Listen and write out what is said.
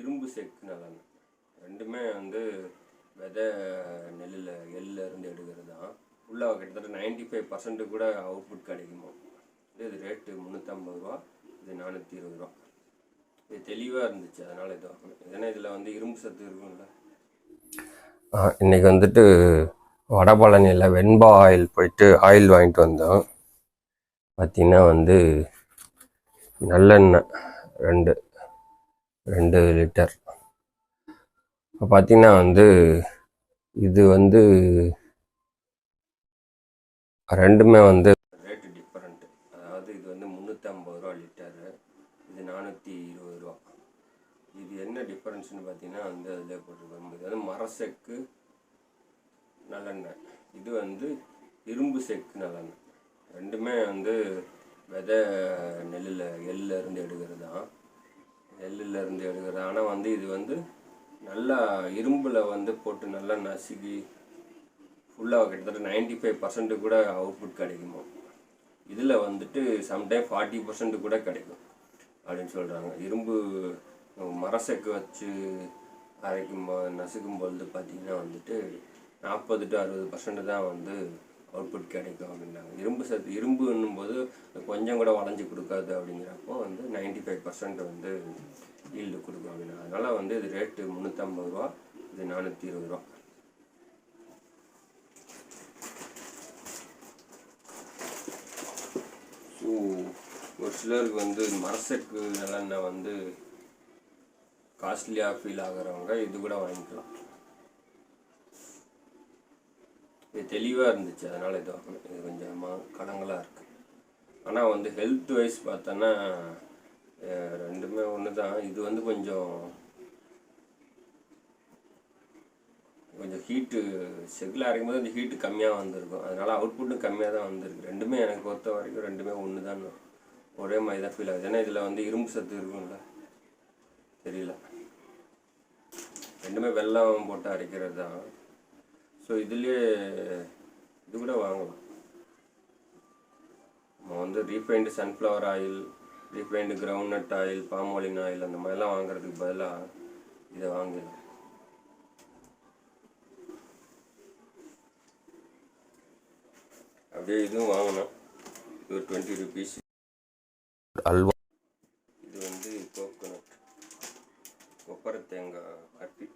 இரும்பு செக்கு நல்லெண்ணெய் ரெண்டுமே வந்து விதை நெல்லில் எள்ளில் இருந்து எடுக்கிறது தான். உள்ள கிட்டத்தட்ட நைன்டி ஃபைவ் பர்சன்ட் கூட அவுட்புட் கிடைக்குமா? இது ரேட்டு முந்நூற்றம்பது ரூபா இது நானூற்றி இருபது ரூபா. இது தெளிவாக இருந்துச்சு அதனால் இது ஏன்னா இதில் வந்து இரும்பு சத்து இருக்கும்ல. இன்னைக்கு வந்துட்டு வடபழனியில் வெண்பா ஆயில் போயிட்டு ஆயில் வாங்கிட்டு வந்தோம். பார்த்தீங்கன்னா வந்து நல்லெண்ணெய் ரெண்டு. ரெண்டு லிட்டர் இப்போ பார்த்தீங்கன்னா வந்து இது வந்து ரெண்டுமே வந்து ரேட்டு டிஃப்ரெண்ட்டு அதாவது இது வந்து முந்நூற்றம்பது ரூபா லிட்டரு இது நானூற்றி இருபது ரூபா. இது என்ன டிஃப்ரென்ஸ்னு பார்த்தீங்கன்னா வந்து அதில் போட்டிருக்கோம். இது வந்து மரசெக்கு நல்லெண்ணெய். இது வந்து இரும்பு செக்கு நல்லெண்ணெய். ரெண்டுமே வந்து விதை நெல்லில் எள்ளில் இருந்து எடுக்கிறது தான் இருந்து எடுக்கிறது ஆனால் வந்து இது வந்து நல்லா இரும்பில் வந்து போட்டு நல்லா நசுக்கி ஃபுல்லாக கிட்டத்தட்ட நைன்டி ஃபைவ் பர்சன்ட் கூட அவுட்புட் கிடைக்குமா? இதில் வந்துட்டு சம்டைம் ஃபார்ட்டி பர்சன்ட் கூட கிடைக்கும் அப்படின்னு சொல்கிறாங்க இரும்பு மரசக்கு வச்சு அரைக்கும் போ நசுக்கும் பொழுது பார்த்தீங்கன்னா வந்துட்டு நாற்பது டு அறுபது பர்சன்ட் தான் வந்து அவுட்புட் கிடைக்கும் அப்படின்றாங்க இரும்பு சத்து இரும்புன்னும் போது கொஞ்சம் கூட வளைஞ்சு கொடுக்காது அப்படிங்கிறப்போ வந்து நைன்டி ஃபைவ் பர்சன்ட் வந்து ஈல்டு கொடுக்கும் அதனால் வந்து இது ரேட்டு முந்நூற்றம்பது ரூபா இது நானூற்றி இருபது ரூபா. ஸோ ஒரு சிலருக்கு வந்து மரசெக்கு நல்லெண்ணெய் வந்து காஸ்ட்லியாக ஃபீல் ஆகிறவங்க இது கூட வாங்கிக்கலாம். இது தெளிவாக இருந்துச்சு. அதனால் இது வாங்கினேன் இது கொஞ்சமாக கடங்களாக இருக்குது ஆனால் வந்து ஹெல்த் வைஸ் பார்த்தோன்னா ரெண்டுமே ஒன்று தான் இது வந்து கொஞ்சம் கொஞ்சம் ஹீட்டு செக்கில் அரைக்கும் போது அந்த ஹீட்டு கம்மியாக வந்திருக்கும். அதனால் அவுட்புட்டும் கம்மியாக தான் வந்திருக்கு. ரெண்டுமே எனக்கு பொறுத்த வரைக்கும் ரெண்டுமே ஒன்று தான் ஒரே மாதிரி தான் ஃபீல் ஆகுது. ஏன்னா இதில் வந்து இரும்பு சத்து இருக்கும்ல. தெரியல. ரெண்டுமே வெல்லம் போட்டு அரைக்கிறது தான் ஸோ இதுலேயே இது கூட வாங்கலாம். நம்ம வந்து refined sunflower oil refined groundnut oil palm oil அந்த மாதிரிலாம் வாங்குறதுக்கு பதிலாக இதை வாங்கிடலாம் அப்படியே இதுவும் வாங்கினோம். இது ஒரு டுவெண்ட்டி ருபீஸ் அல்வா. இது வந்து கோகோனட் கொப்பரை தேங்காய் அட்டி